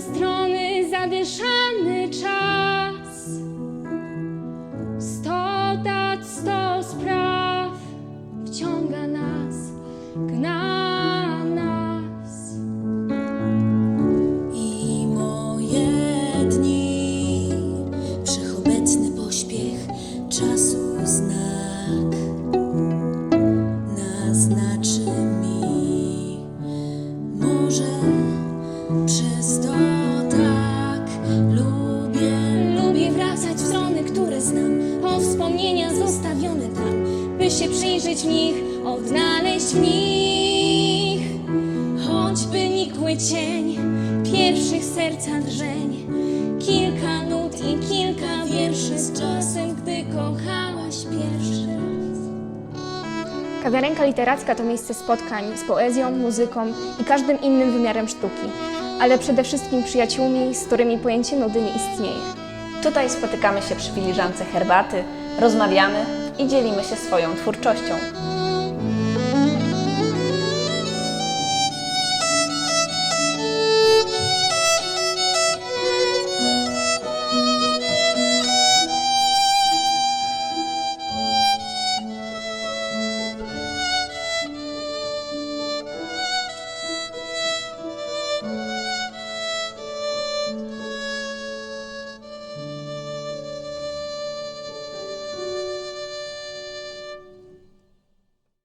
strony zadyszany czas. Przez to tak lubię, Lubię wracać w strony, które znam, po wspomnienia zostawione tam, by się przyjrzeć w nich, odnaleźć w nich. Choćby nikły cień pierwszych serca drżeń, kilka nut i kilka wierszy z czasem, gdy kochałaś pierwszy. Kawiarenka literacka to miejsce spotkań z poezją, muzyką i każdym innym wymiarem sztuki, ale przede wszystkim przyjaciółmi, z którymi pojęcie nudy nie istnieje. Tutaj spotykamy się przy filiżance herbaty, rozmawiamy i dzielimy się swoją twórczością.